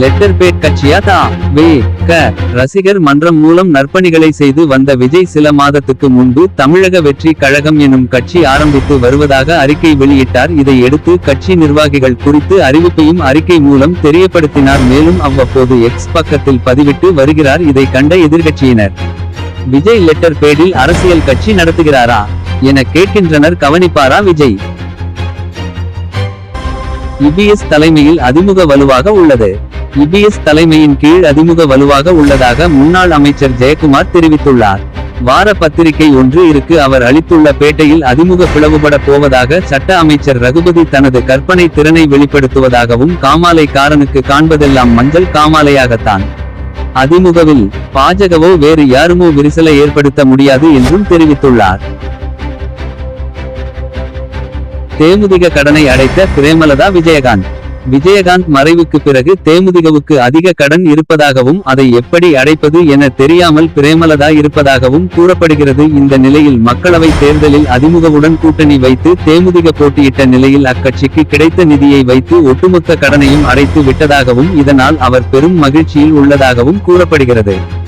Letter bad கட்சியா தா? வே க ரசிகர் மன்றம் மூலம் நற்பணிகளை செய்து வந்த விஜய் சில மாதத்துக்கு முன்பு தமிழக வெற்றி கழகம் எனும் கட்சி ஆரம்பித்து வருவதாக அறிக்கை வெளியிட்டார். இதை எடுத்து கட்சி நிர்வாகிகள் குறித்து அறிவிப்பையும் அறிக்கை மூலம் தெரியப்படுத்தினார். மேலும் அவ்வப்போது எக்ஸ் பக்கத்தில் பதிவிட்டு வருகிறார். இதை கண்ட எதிர்கட்சியினர் விஜய் லெட்டர் பேடில் அரசியல் கட்சி நடத்துகிறாரா? என கேட்கின்றனர் கவனிப்பாரா விஜய்? இபிஎஸ் தலைமையில் அதிமுக வலுவாக உள்ளது. இபிஎஸ் தலைமையின் கீழ் அதிமுக வலுவாக உள்ளதாக முன்னாள் அமைச்சர் ஜெயக்குமார் தெரிவித்துள்ளார். வார பத்திரிகை ஒன்று இருக்கு அவர் அளித்துள்ள பேட்டையில் அதிமுக பிளவுபட போவதாக சட்ட அமைச்சர் ரகுபதி தனது கற்பனை திறனை வெளிப்படுத்துவதாகவும் காமாலை காரனுக்கு காண்பதெல்லாம் மஞ்சள் காமாலையாகத்தான். அதிமுகவில் பாஜகவோ வேறு யாருமோ விரிசலை ஏற்படுத்த முடியாது என்றும் தெரிவித்துள்ளார். தேமுதிக கடனை அடைத்த பிரேமலதா விஜயகாந்த். விஜயகாந்த் மறைவுக்கு பிறகு தேமுதிகவுக்கு அதிக கடன் இருப்பதாகவும் அதை எப்படி அடைப்பது என தெரியாமல் பிரேமலதா இருப்பதாகவும் கூறப்படுகிறது. இந்த நிலையில் மக்களவை தேர்தலில் அதிமுகவுடன் கூட்டணி வைத்து தேமுதிக போட்டியிட்ட நிலையில் அக்கட்சிக்கு கிடைத்த நிதியை வைத்து ஒட்டுமொத்த கடனையும் அடைத்து விட்டதாகவும் இதனால் அவர் பெரும் மகிழ்ச்சியில் உள்ளதாகவும் கூறப்படுகிறது.